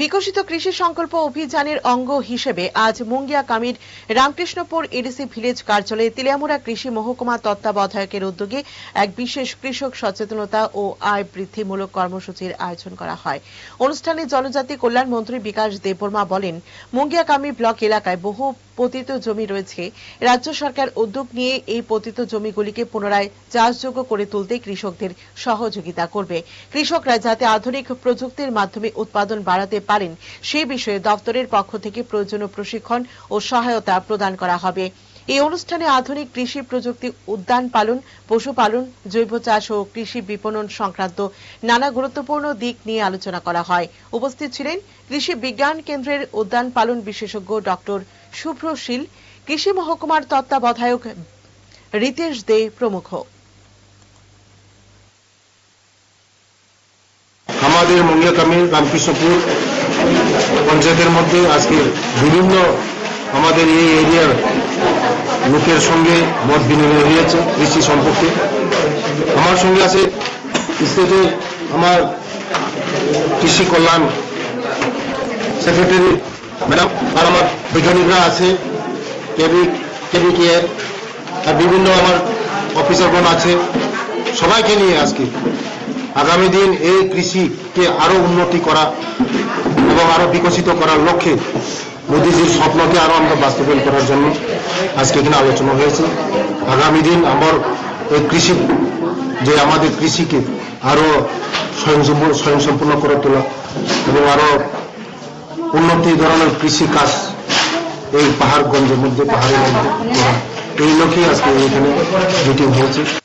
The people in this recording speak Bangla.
বিকশিত কৃষি সংকল্প অভিযানের অঙ্গ হিসেবে আজ মুঙ্গিয়া কামির রামকৃষ্ণপুর এডিসি ভিলেজ কার্যালয়ে তিলিয়ামুড়া কৃষি মহকুমা তত্ত্বাবধায়কের উদ্যোগে এক বিশেষ কৃষক সচেতনতা ও আয় বৃদ্ধিমূলক কর্মসূচির আয়োজন করা হয়। অনুষ্ঠানে জনজাতি কল্যাণ মন্ত্রী বিকাশ দেববর্মা বলেন, মুঙ্গিয়া কামি ব্লক এলাকায় বহু পতিত জমি রয়েছে। রাজ্য সরকার উদ্যোগ নিয়ে এই পতিত জমিগুলিকে পুনরায় চাষযোগ্য করে তুলতে কৃষকদের সহযোগিতা করবে। কৃষকরা যাতে আধুনিক প্রযুক্তির মাধ্যমে উৎপাদন বাড়াতে পারেন, সে বিষয়ে দপ্তরের পক্ষ থেকে প্রয়োজনীয় প্রশিক্ষণ ও সহায়তা প্রদান করা হবে। এই অনুষ্ঠানে আধুনিক কৃষি প্রযুক্তি উদ্যান পালন পশুপালন জৈব চাষ ও কৃষি বিপণন সংক্রান্ত নানা গুরুত্বপূর্ণ দিক নিয়ে আলোচনা করা হয়। উপস্থিত ছিলেন কৃষি বিজ্ঞান কেন্দ্রের উদ্যান পালন বিশেষজ্ঞ ডক্টর শুভ্র শীল কৃষি মহকুমার তত্ত্বাবধায়ক রিতেশ দে প্রমুখ। আমাদের মঙ্গিয়াকামী রামকৃষ্ণপুর পঞ্চায়েতের মধ্যে আজকে বিভিন্ন আমাদের এই এরিয়ার লোকের সঙ্গে মত বিনিময় হয়েছে কৃষি সম্পর্কে। আমার সঙ্গে আছে স্টেটে আমার কৃষি কল্যাণ সেক্রেটারি ম্যাডাম, আর আমার বৈজ্ঞানিকরা আছে আর বিভিন্ন আমার অফিসারগণ আছে, সবাইকে নিয়ে আজকে আগামী দিন এই কৃষিকে আরও উন্নতি করা এবং আরও বিকশিত করার লক্ষ্যে মোদীজির স্বপ্নকে আরও আমরা বাস্তবায়ন করার জন্য আজকে এখানে আলোচনা হয়েছে। আগামী দিন আমার এই কৃষি, যে আমাদের কৃষিকে আরও স্বয়ংসম্পূর্ণ স্বয়ংসম্পূর্ণ করে তোলা এবং আরও উন্নতি ধরনের কৃষি কাজ এই পাহাড়গঞ্জের মধ্যে, পাহাড়ের মধ্যে। এই লক্ষ্যে আজকে এখানে মিটিং হয়েছে